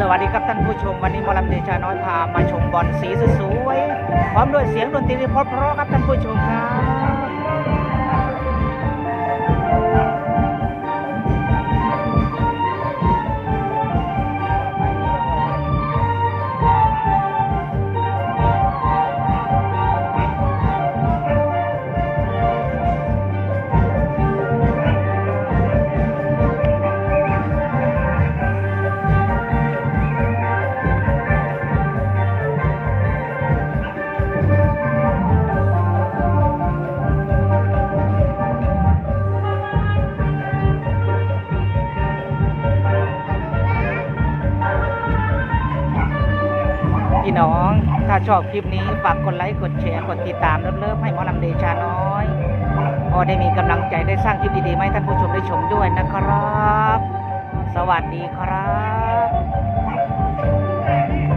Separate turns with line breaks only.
สวัสดีครับท่านผู้ชมวันนี้มอลำเดชาน้อยพามาชมบอลสีสวยๆพร้อมด้วยเสียงดนตรีเพราะๆครับท่านผู้ชมครับ พี่น้อง ถ้าชอบคลิปนี้ฝากกดไลค์กดแชร์กดติดตามเลิฟๆให้หมอลำเดชาน้อย พอได้มีกำลังใจได้สร้างคลิปดีๆให้ท่านผู้ชมได้ชมด้วยนะครับ สวัสดีครับ